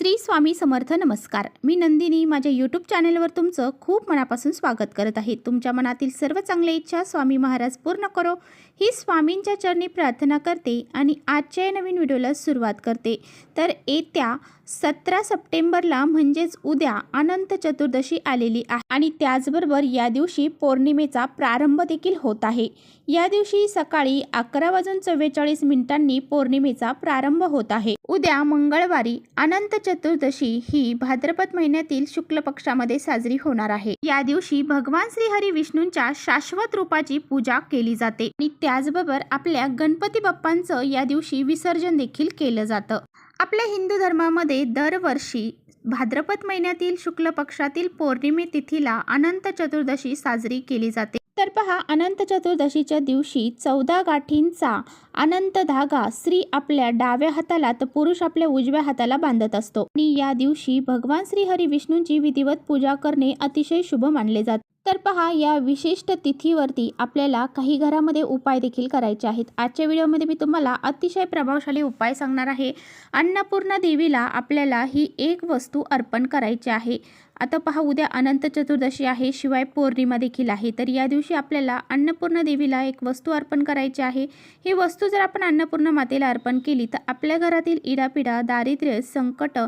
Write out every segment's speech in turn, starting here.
श्री स्वामी समर्थ नमस्कार. मी नंदिनी माझ्या यूट्यूब चॅनलवर तुमचं खूप मनापासून स्वागत करत आहे. तुमच्या मनातील सर्व चांगल्या इच्छा स्वामी महाराज पूर्ण करो. ही स्वामींच्या चरणी प्रार्थना करते आणि आजच्या या नवीन व्हिडिओला सुरुवात करते. तर येत्या सतरा सप्टेंबरला म्हणजेच उद्या अनंत चतुर्दशी आलेली आहे आणि त्याचबरोबर या दिवशी पौर्णिमेचा प्रारंभ देखील होत आहे. या दिवशी सकाळी अकरा वाजून चव्वेचाळीस मिनिटांनी पौर्णिमेचा प्रारंभ होत आहे. उद्या मंगळवारी अनंत चतुर्दशी ही भाद्रपद महिन्यातील शुक्ल पक्षामध्ये साजरी होणार आहे. या दिवशी भगवान श्री हरी विष्णूंच्या शाश्वत रूपाची पूजा केली जाते आणि त्याचबरोबर आपल्या गणपती बाप्पांचं या दिवशी विसर्जन देखील केलं जातं. आपल्या हिंदू धर्मामध्ये दरवर्षी भाद्रपद महिन्यातील शुक्ल पक्षातील पौर्णिमे तिथीला अनंत चतुर्दशी साजरी केली जाते. तर पहा अनंत चतुर्दशीच्या दिवशी चौदा गाठींचा अनंत धागा स्त्री आपल्या डाव्या हाताला तर पुरुष आपल्या उजव्या हाताला बांधत असतो. आणि या दिवशी भगवान श्री हरी विष्णूंची विधिवत पूजा करणे अतिशय शुभ मानले जाते. तर पहा या विशिष्ट तिथीवरती आपल्याला काही घरामध्ये उपाय देखील करायचे आहेत. आजच्या व्हिडिओमध्ये मी तुम्हाला अतिशय प्रभावशाली उपाय सांगणार आहे. अन्नपूर्णा देवीला आपल्याला ही एक वस्तू अर्पण करायची आहे. आता पहा उद्या अनंत चतुर्दशी आहे शिवाय पौर्णिमा देखील आहे. तर या दिवशी आपल्याला अन्नपूर्णा देवीला एक वस्तू अर्पण करायची आहे. ही वस्तू जर आपण अन्नपूर्ण मातेला अर्पण केली तर आपल्या घरातील इडापिडा दारिद्र्य संकट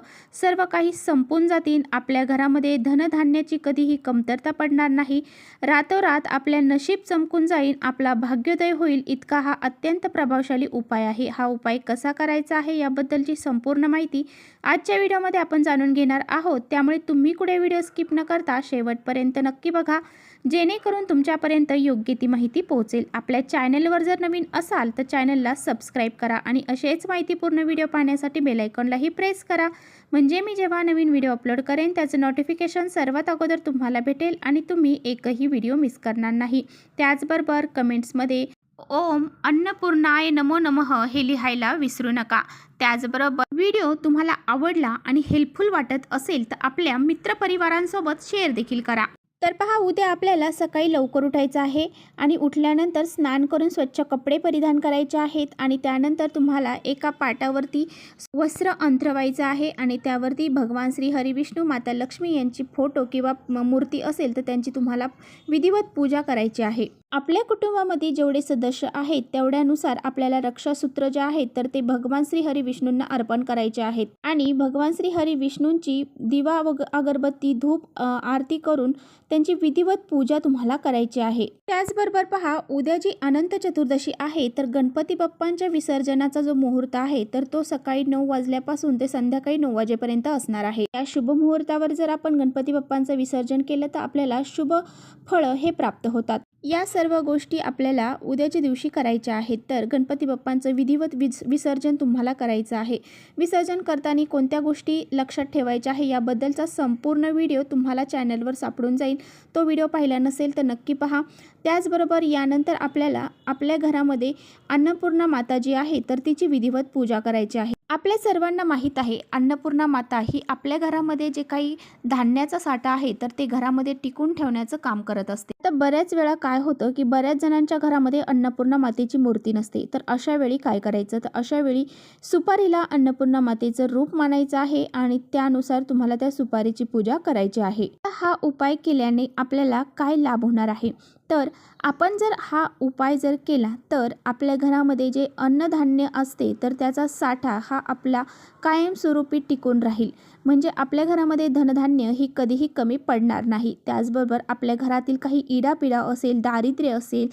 सर्व काही संपून जातील. आपल्या घरामध्ये धनधान्याची कधीही कमतरता पडणार नाही. रातोरात आपल्या नशीब चमकून जाईल आपला भाग्योदय होईल. इतका हा अत्यंत प्रभावशाली उपाय आहे. हा उपाय कसा करायचा आहे याबद्दलची संपूर्ण माहिती आजच्या व्हिडिओमध्ये आपण जाणून घेणार आहोत. त्यामुळे तुम्ही कुठे व्हिडिओ स्किप न करता शेवटपर्यंत नक्की बघा. जेणेकरून तुमच्यापर्यंत योग्य ती माहिती पोहोचेल. आपल्या चॅनलवर जर नवीन असाल तर चॅनलला सबस्क्राईब करा आणि असेच माहितीपूर्ण व्हिडिओ पाहण्यासाठी बेलायकॉनलाही प्रेस करा. म्हणजे मी जेव्हा नवीन व्हिडिओ अपलोड करेन त्याचं नोटिफिकेशन सर्वात अगोदर तुम्हाला भेटेल आणि तुम्ही एकही व्हिडिओ मिस करणार नाही. त्याचबरोबर कमेंट्समध्ये ओम अन्नपूर्णाय नमो नमः हे लिहायला विसरू नका. त्याचबरोबर व्हिडिओ तुम्हाला आवडला आणि हेल्पफुल वाटत असेल तर आपल्या मित्रपरिवारांसोबत शेअर देखील करा. तर पहा उद्या आपल्याला सकाळी लवकर उठायचं आहे आणि उठल्यानंतर स्नान करून स्वच्छ कपडे परिधान करायचे आहेत आणि त्यानंतर तुम्हाला एका पाटावरती वस्त्र अंथरवायचं आहे आणि त्यावरती भगवान श्री हरिविष्णू माता लक्ष्मी यांची फोटो किंवा म- मूर्ती असेल तर त्यांची तुम्हाला विधिवत पूजा करायची आहे. आपल्या कुटुंबामध्ये जेवढे सदस्य आहेत तेवढ्यानुसार आपल्याला रक्षासूत्र जे आहेत तर ते भगवान श्री हरी विष्णूंना अर्पण करायचे आहेत. आणि भगवान श्री हरी विष्णूंची दिवा व अगरबत्ती धूप आरती करून त्यांची विधिवत पूजा तुम्हाला करायची आहे. त्याचबरोबर पहा उद्या जी अनंत चतुर्दशी आहे तर गणपती बाप्पांच्या विसर्जनाचा जो मुहूर्त आहे तर तो सकाळी नऊ वाजल्यापासून ते संध्याकाळी नऊ वाजेपर्यंत असणार आहे. या शुभ मुहूर्तावर जर आपण गणपती बाप्पांचं विसर्जन केलं तर आपल्याला शुभ फळं हे प्राप्त होतात. या सर्व गोष्टी आपल्याला उद्याच्या दिवशी करायच्या आहेत. तर गणपती बाप्पांचं विधिवत विस विसर्जन तुम्हाला करायचं आहे. विसर्जन करताना कोणत्या गोष्टी लक्षात ठेवायच्या आहे याबद्दलचा संपूर्ण व्हिडिओ तुम्हाला चॅनलवर सापडून जाईल. तो व्हिडिओ पाहिला नसेल तर नक्की पहा. त्याचबरोबर यानंतर आपल्याला आपल्या घरामध्ये अन्नपूर्णा माता जी आहे तर तिची विधिवत पूजा करायची आहे. आपल्या सर्वांना माहीत आहे अन्नपूर्णा माता ही आपल्या घरामध्ये जे काही धान्याचा साठा आहे तर ते घरामध्ये टिकून ठेवण्याचं काम करत असते. तर बऱ्याच वेळा काय होतं की बऱ्याच जणांच्या घरामध्ये अन्नपूर्णा मातेची मूर्ती नसते. तर अशा वेळी काय करायचं? तर अशा वेळी सुपारीला अन्नपूर्णा मातेचं रूप मानायचं आहे आणि त्यानुसार तुम्हाला त्या सुपारीची पूजा करायची आहे. हा उपाय केल्याने आपल्याला काय लाभ होणार आहे? तर आपण जर हा उपाय जर केला तर आपल्या घरामध्ये जे अन्नधान्य असते तर त्याचा साठा हा आपला कायमस्वरूपी टिकून राहील. म्हणजे आपल्या घरामध्ये धनधान्य ही कधीही कमी पडणार नाही. त्याचबरोबर आपल्या घरातील काही इडापिडा असेल दारिद्र्य असेल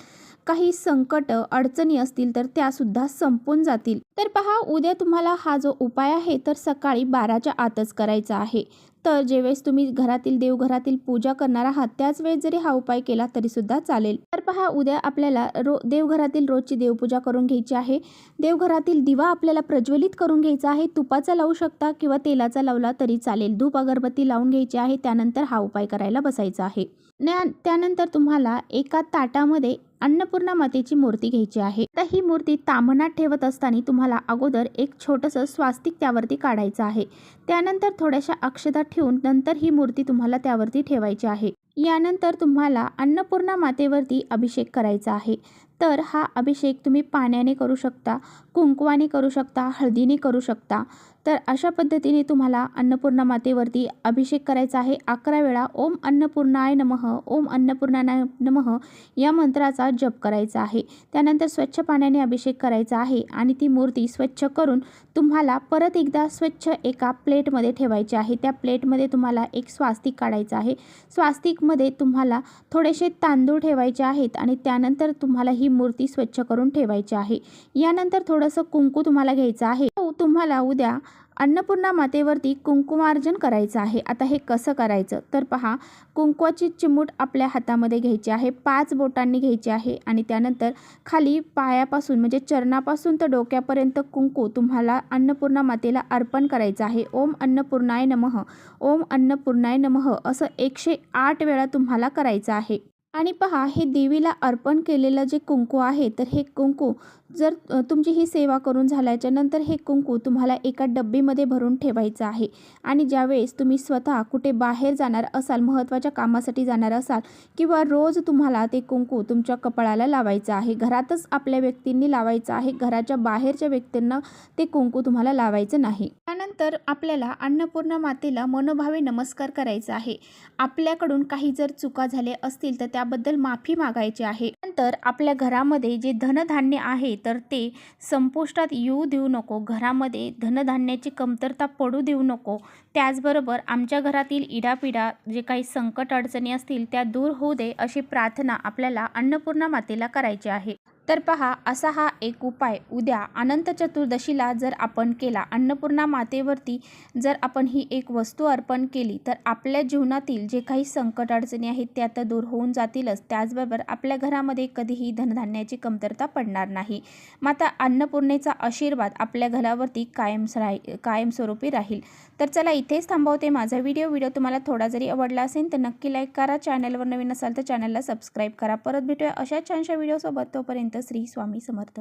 काही संकट अडचणी असतील तर त्यासुद्धा संपून जातील. तर पहा उद्या तुम्हाला हा जो उपाय आहे तर सकाळी बाराच्या आतच करायचा आहे. तर जेवेळेस तुम्ही घरातील देवघरातील पूजा करणार आहात त्याच वेळेस जरी हा उपाय केला तरी सुद्धा चालेल. तर पहा उद्या आपल्याला रो देवघरातील रोजची देवपूजा करून घ्यायची आहे. देवघरातील दिवा आपल्याला प्रज्वलित करून घ्यायचा आहे. तुपाचा लावू शकता किंवा तेलाचा लावला तरी चालेल. धूप अगरबत्ती लावून घ्यायची आहे. त्यानंतर हा उपाय करायला बसायचा आहे. न्या त्यानंतर तुम्हाला एका ताटामध्ये अन्नपूर्णा मातेची मूर्ती घ्यायची आहे. तर ही मूर्ती तामणात ठेवत असताना तुम्हाला अगोदर एक छोटंसं स्वास्तिक त्यावरती काढायचं आहे. त्यानंतर थोड्याशा अक्षदा ठेवून नंतर ही मूर्ती तुम्हाला त्यावरती ठेवायची आहे. यानंतर तुम्हाला अन्नपूर्णा मातेवरती अभिषेक करायचा आहे. तर हा अभिषेक तुम्ही पाण्याने करू शकता कुंकवाने करू शकता हळदीने करू शकता. तर अशा पद्धतीने तुम्हाला अन्नपूर्णा मातेवरती अभिषेक करायचा आहे. अकरा वेळा ओम अन्नपूर्णाय नमः ओम अन्नपूर्णाय नमः या मंत्राचा जप करायचा आहे. त्यानंतर स्वच्छ पाण्याने अभिषेक करायचा आहे आणि ती मूर्ती स्वच्छ करून तुम्हाला परत एकदा स्वच्छ एका प्लेटमध्ये ठेवायची आहे. त्या प्लेटमध्ये तुम्हाला एक स्वास्तिक काढायचं आहे. स्वास्तिकमध्ये तुम्हाला थोडेसे तांदूळ ठेवायचे आहेत आणि त्यानंतर तुम्हाला ही मूर्ती स्वच्छ करून ठेवायची आहे. यानंतर थोडंसं कुंकू तुम्हाला घ्यायचं आहे. तुम्हाला उद्या अन्नपूर्णा मातेवरती कुंकुमार्जन करायचं आहे. आता हे कसं करायचं? तर पहा कुंकवाची चिमूट आपल्या हातामध्ये घ्यायची आहे. पाच बोटांनी घ्यायची आहे आणि त्यानंतर खाली पायापासून म्हणजे चरणापासून तर डोक्यापर्यंत कुंकू तुम्हाला अन्नपूर्णा मातेला अर्पण करायचं आहे. ओम अन्नपूर्णाय नमः. ओम अन्नपूर्णाय नमः असं एकशे आठ वेळा तुम्हाला करायचं आहे. आणि पहा हे देवीला अर्पण केलेलं जे कुंकू आहे तर हे कुंकू जर तुमची ही सेवा करून झाल्याच्यानंतर हे कुंकू तुम्हाला एका डब्बीमध्ये भरून ठेवायचं आहे. आणि ज्यावेळेस तुम्ही स्वतः कुठे बाहेर जाणार असाल महत्त्वाच्या कामासाठी जाणार असाल किंवा रोज तुम्हाला ते कुंकू तुमच्या कपाळाला लावायचं आहे घरातच आपल्या व्यक्तींनी लावायचं आहे घराच्या बाहेरच्या व्यक्तींना ते कुंकू तुम्हाला लावायचं नाही. त्यानंतर आपल्याला अन्नपूर्णा मातेला मनोभावे नमस्कार करायचा आहे. आपल्याकडून काही जर चुका झाल्या असतील तर त्याबद्दल माफी मागायची आहे. नंतर आपल्या घरामध्ये जे धनधान्य आहे तर ते संपुष्टात येऊ देऊ नको. घरामध्ये धनधान्याची कमतरता पडू देऊ नको. त्याचबरोबर आमच्या घरातील इडापिडा जे काही संकट अडचणी असतील त्या दूर होऊ दे अशी प्रार्थना आपल्याला अन्नपूर्णा मातेला करायची आहे. तर पहा असा हा एक उपाय. उद्या अनंत चतुर्दशीला जर आपण केला अन्नपूर्णा मातेवरती जर आपण ही एक वस्तू अर्पण केली तर आपल्या जीवनातील जे काही संकट अडचणी आहेत त्या तर दूर होऊन जातीलच. त्याचबरोबर आपल्या घरामध्ये कधीही धनधान्याची कमतरता पडणार नाही. माता अन्नपूर्णेचा आशीर्वाद आपल्या घरावरती कायम राही कायमस्वरूपी राहील. तर चला इथेच थांबवते माझा व्हिडिओ. व्हिडिओ तुम्हाला थोडा जरी आवडला असेल तर नक्की लाईक करा. चॅनलवर नवीन असाल तर चॅनलला सबस्क्राईब करा. परत भेटूया अशा छानशा व्हिडिओसोबत. तोपर्यंत श्री स्वामी समर्थ.